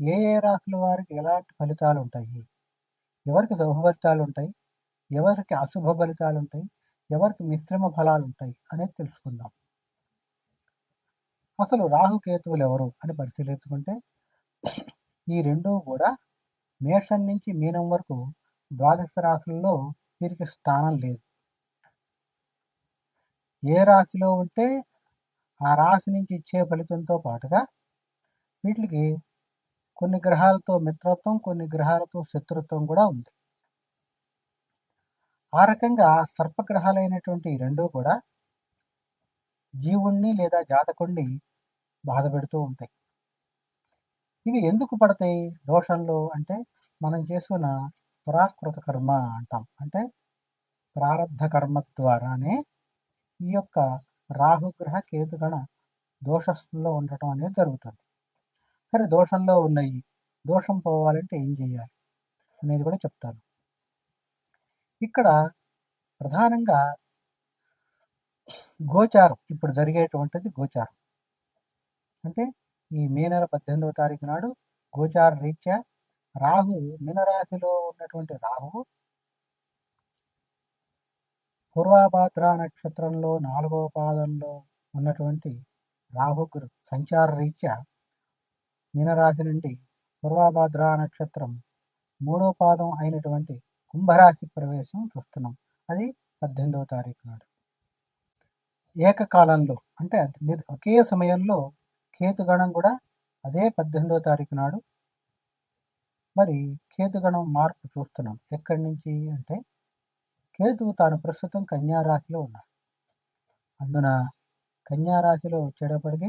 ఏ ఏ రాశుల వారికి ఎలాంటి ఫలితాలు ఉంటాయి ఎవరికి శుభ ఫలితాలు ఉంటాయి ఎవరికి అశుభ ఫలితాలు ఉంటాయి ఎవరికి మిశ్రమ ఫలాలు ఉంటాయి అనేది తెలుసుకుందాం. అసలు రాహుకేతువులు ఎవరు అని పరిశీలించుకుంటే ఈ రెండు కూడా మేషం నుంచి మీనం వరకు ద్వాదశ రాశుల్లో వీరికి స్థానం లేదు. ఏ రాశిలో ఉంటే ఆ రాశి నుంచి ఇచ్చే ఫలితంతో పాటుగా వీటికి కొన్ని గ్రహాలతో మిత్రత్వం కొన్ని గ్రహాలతో శత్రుత్వం కూడా ఉంది. ఆ రకంగా సర్పగ్రహాలైనటువంటి రెండూ కూడా జీవుణ్ణి లేదా జాతకుణ్ణి బాధ పెడుతూ ఉంటాయి. ఇవి ఎందుకు పడతాయి? దోషంలో అంటే మనం చేసుకున్న పురాకృత కర్మ అంటాం. అంటే ప్రారంధ కర్మ ద్వారానే ఈ యొక్క రాహుగ్రహ కేతుగణ దోషంలో ఉండటం అనేది జరుగుతుంది. సరే దోషంలో ఉన్నాయి. దోషం పోవాలంటే ఏం చేయాలి? అనేది కూడా చెప్తాను. ఇక్కడ ప్రధానంగా గోచారం ఇప్పుడు జరిగేటువంటిది గోచారం. అంటే ఈ మే నెల పద్దెనిమిదవ తారీఖు నాడు గోచార రీత్యా రాహు మీనరాశిలో ఉన్నటువంటి రాహువు పూర్వాభాద్ర నక్షత్రంలో నాలుగవ పాదంలో ఉన్నటువంటి రాహుగురు సంచార రీత్యా మీనరాశి నుండి పూర్వాభాద్ర నక్షత్రం మూడో పాదం అయినటువంటి కుంభరాశి ప్రవేశం చూస్తున్నాం. అది పద్దెనిమిదవ తారీఖు నాడు. ఏకకాలంలో అంటే ఒకే సమయంలో కేతుగణం కూడా అదే పద్దెనిమిదవ తారీఖు నాడు. మరి కేతుగణం మార్పు చూస్తున్నాం. ఎక్కడి నుంచి అంటే కేతువు తాను ప్రస్తుతం కన్యారాశిలో ఉన్నాడు. అందున కన్యారాశిలో రాశిలో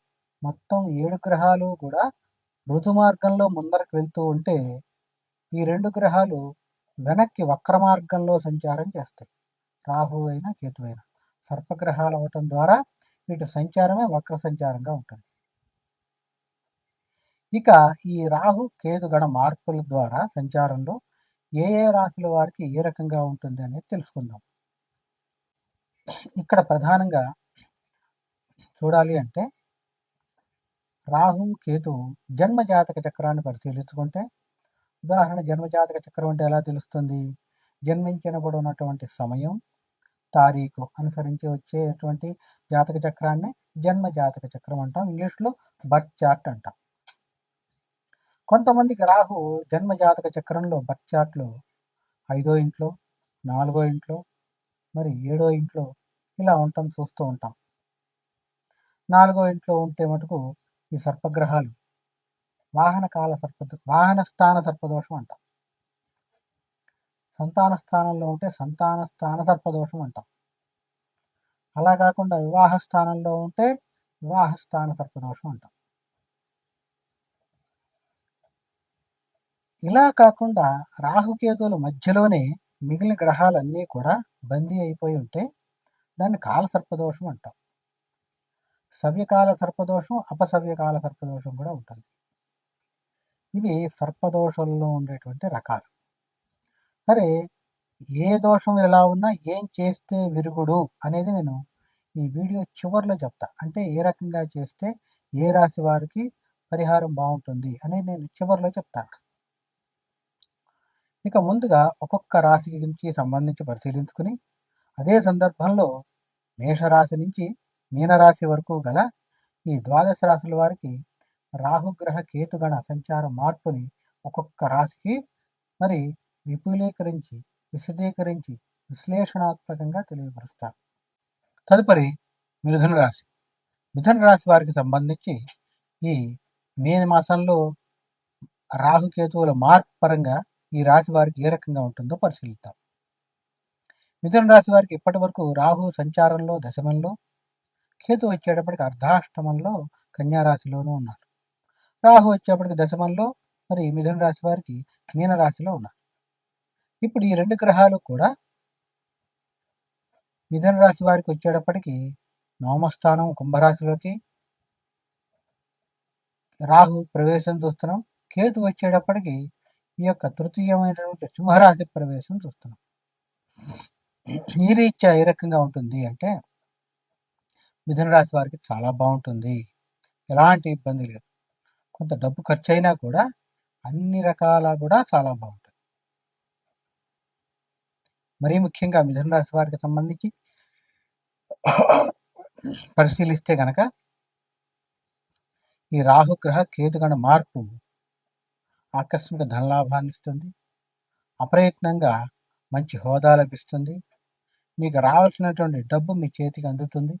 మొత్తం ఏడు గ్రహాలు కూడా ఋతు మార్గంలో ముందరకు వెళ్తూ ఉంటే ఈ రెండు గ్రహాలు వెనక్కి వక్ర మార్గంలో సంచారం చేస్తాయి. రాహు అయినా కేతు అయినా. సర్పగ్రహాలు అవటం ద్వారా వీటి సంచారమే వక్ర సంచారంగా ఉంటుంది. ఇక ఈ రాహు కేతు గణ మార్పుల ద్వారా సంచారంలో ఏ ఏ రాశుల వారికి ఏ రకంగా ఉంటుంది అనేది తెలుసుకుందాం. ఇక్కడ ప్రధానంగా చూడాలి అంటే రాహు కేతు జన్మజాతక చక్రాన్ని పరిశీలించుకుంటే ఉదాహరణ జన్మజాతక చక్రం అంటే ఎలా తెలుస్తుంది? జన్మించినప్పుడు ఉన్నటువంటి సమయం తారీఖు అనుసరించి వచ్చేటువంటి జాతక చక్రాన్ని జన్మ జాతక చక్రం అంటాం. ఇంగ్లీష్లో బర్త్ చార్ట్ అంటాం. కొంతమందికి రాహు జన్మ జాతక చక్రంలో బర్త్ చార్ట్లో ఐదో ఇంట్లో నాలుగో ఇంట్లో మరి ఏడో ఇంట్లో ఇలా ఉంటాం చూస్తూ ఉంటాం. నాలుగో ఇంట్లో ఉంటే మటుకు ఈ సర్పగ్రహాలు. వాహన కాల సర్ప వాహన స్థాన సర్పదోషం అంటాం. సంతాన స్థానంలో ఉంటే సంతాన స్థాన సర్పదోషం అంటాం. అలా కాకుండా వివాహ స్థానంలో ఉంటే వివాహ స్థాన సర్పదోషం అంటాం. ఇలా కాకుండా రాహుకేతువుల మధ్యలోనే మిగిలిన గ్రహాలన్నీ కూడా బందీ అయిపోయి ఉంటే దాన్ని కాల సర్పదోషం అంటాం. సవ్యకాల సర్పదోషం అపసవ్యకాల సర్పదోషం కూడా ఉంటుంది. ఇవి సర్పదోషంలో ఉండేటువంటి రకాలు. సరే ఏ దోషం ఎలా ఉన్నా ఏం చేస్తే విరుగుడు అనేది నేను ఈ వీడియో చివరిలో చెప్తా. అంటే ఏ రకంగా చేస్తే ఏ రాశి వారికి పరిహారం బాగుంటుంది అనేది నేను చివరిలో చెప్తాను ఇక ముందుగా ఒక్కొక్క రాశి గురించి సంబంధించి పరిశీలించుకుని అదే సందర్భంలో మేషరాశి నుంచి మీనరాశి వరకు గల ఈ ద్వాదశ రాశుల వారికి రాహుగ్రహ కేతుగణ సంచార మార్పుని ఒక్కొక్క రాశికి మరి విపులీకరించి విశదీకరించి విశ్లేషణాత్మకంగా తెలియపరుస్తారు. తదుపరి మిథున రాశి. మిథున రాశి వారికి సంబంధించి ఈ మే మాసంలో రాహుకేతువుల మార్పు పరంగా ఈ రాశి వారికి ఏ రకంగా ఉంటుందో పరిశీలిద్దాం. మిథున రాశి వారికి ఇప్పటి వరకు రాహు సంచారంలో దశమంలో కేతు వచ్చేటప్పటికి అర్ధాష్టమంలో కన్యారాశిలోనూ ఉన్నారు రాహు వచ్చేప్పటికి దశమంలో మరి మిథున రాశి వారికి మీనరాశిలో ఉన్నారు ఇప్పుడు ఈ రెండు గ్రహాలు కూడా మిథున రాశి వారికి వచ్చేటప్పటికి నవమస్థానం కుంభరాశిలోకి రాహు ప్రవేశం చూస్తున్నాం. కేతు వచ్చేటప్పటికి ఈ యొక్క తృతీయమైనటువంటి సింహరాశి ప్రవేశం చూస్తున్నాం. ఈ రీత్యా ఏ రకంగా ఉంటుంది అంటే మిథున రాశి వారికి చాలా బాగుంటుంది. ఎలాంటి ఇబ్బంది లేదు. కొంత డబ్బు ఖర్చు అయినా కూడా అన్ని రకాల కూడా చాలా బాగుంటుంది మరీ ముఖ్యంగా మిథున రాశి వారికి సంబంధించి పరిశీలిస్తే కనుక ఈ రాహుగ్రహ కేతుగణ మార్పు ఆకస్మిక ధనలాభాన్ని ఇస్తుంది. అప్రయత్నంగా మంచి హోదా లభిస్తుంది. మీకు రావాల్సినటువంటి డబ్బు మీ చేతికి అందుతుంది.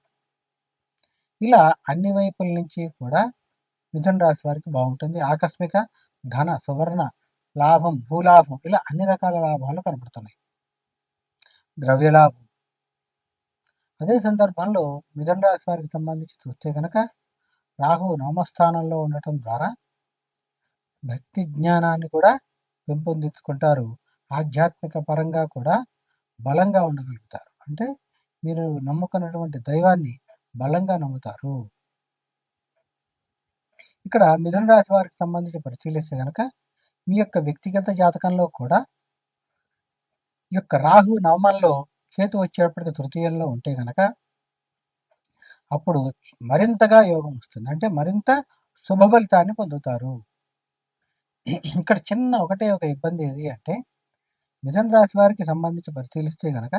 ఇలా అన్ని వైపుల నుంచి కూడా మిథున రాశి వారికి బాగుంటుంది. ఆకస్మిక ధన సువర్ణ లాభం భూలాభం ఇలా అన్ని రకాల లాభాలు కనబడుతున్నాయి ద్రవ్యలాభం అదే సందర్భంలో మిథున రాశి వారికి సంబంధించి చూస్తే కనుక రాహు నవమస్థానంలో ఉండటం ద్వారా భక్తి జ్ఞానాన్ని కూడా పెంపొందించుకుంటారు. ఆధ్యాత్మిక పరంగా కూడా బలంగా ఉండగలుగుతారు. అంటే మీరు నమ్ముకున్నటువంటి దైవాన్ని బలంగా నమ్ముతారు. ఇక్కడ మిథున రాశి వారికి సంబంధించి పరిశీలిస్తే కనుక మీ యొక్క వ్యక్తిగత జాతకంలో కూడా ఈ యొక్క రాహు నవమంలో కేతు వచ్చేటప్పటికి తృతీయంలో ఉంటే కనుక అప్పుడు మరింతగా యోగం వస్తుంది. అంటే మరింత శుభ ఫలితాన్ని పొందుతారు. ఇక్కడ చిన్న ఒకటే ఒక ఇబ్బంది ఏది అంటే మిథున రాశి వారికి సంబంధించి పరిశీలిస్తే కనుక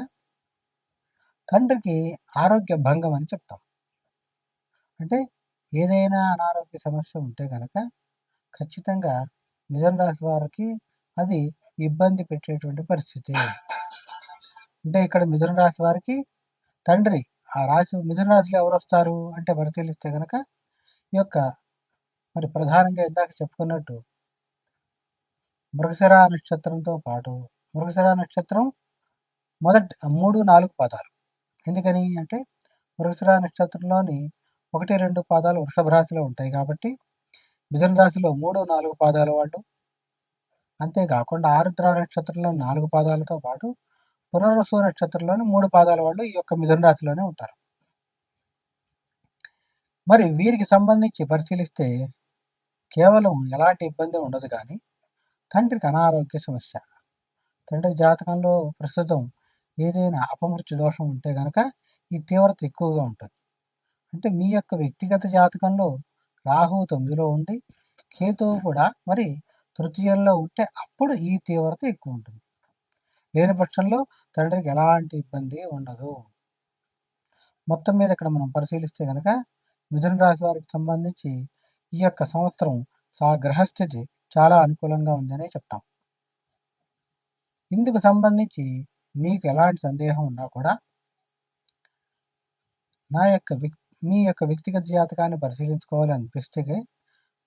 తండ్రికి ఆరోగ్య భంగం అని చెప్తాం. అంటే ఏదైనా అనారోగ్య సమస్య ఉంటే కనుక ఖచ్చితంగా మిథున రాశి వారికి అది ఇబ్బంది పెట్టేటువంటి పరిస్థితి. అంటే ఇక్కడ మిథున రాశి వారికి తండ్రి ఆ రాశి మిథున రాశిలో ఎవరు వస్తారు అంటే పరిశీలిస్తే కనుక ఈ యొక్క మరి ప్రధానంగా ఇందాక చెప్పుకున్నట్టు మృగశిర నక్షత్రంతో పాటు మృగశిర నక్షత్రం మొదటి మూడు నాలుగు పదాలు. ఎందుకని అంటే మృగశిర నక్షత్రంలోని ఒకటి రెండు పాదాలు వృషభ రాశిలో ఉంటాయి కాబట్టి మిథున రాశిలో మూడు నాలుగు పాదాల వాళ్ళు. అంతేకాకుండా ఆరుద్ర నక్షత్రంలో నాలుగు పాదాలతో పాటు పునర్వసు నక్షత్రంలోని మూడు పాదాల వాళ్ళు ఈ యొక్క మిథున రాశిలోనే ఉంటారు. మరి వీరికి సంబంధించి పరిశీలిస్తే కేవలం ఎలాంటి ఇబ్బంది ఉండదు కానీ తండ్రికి అనారోగ్య సమస్య. తండ్రి జాతకంలో ప్రస్తుతం ఏదైనా అపమృత్యు దోషం ఉంటే కనుక ఈ తీవ్రత ఎక్కువగా ఉంటుంది. అంటే మీ యొక్క వ్యక్తిగత జాతకంలో రాహువు తొమ్మిదిలో ఉండి కేతువు కూడా మరి తృతీయంలో ఉంటే అప్పుడు ఈ తీవ్రత ఎక్కువ ఉంటుంది. లేని పక్షంలో తండ్రికి ఎలాంటి ఇబ్బంది ఉండదు. మొత్తం మీద ఇక్కడ మనం పరిశీలిస్తే కనుక మిథున రాశి వారికి సంబంధించి ఈ యొక్క సంవత్సరం గ్రహస్థితి చాలా అనుకూలంగా ఉందనే చెప్తాం. ఇందుకు సంబంధించి మీకు ఎలాంటి సందేహం ఉన్నా కూడా నా యొక్క మీ యొక్క వ్యక్తిగత జాతకాన్ని పరిశీలించుకోవాలి అనిపిస్తే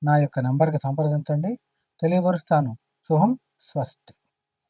నా యొక్క నంబర్కి సంప్రదించండి. తెలియపరుస్తాను. శుభం. స్వస్తి.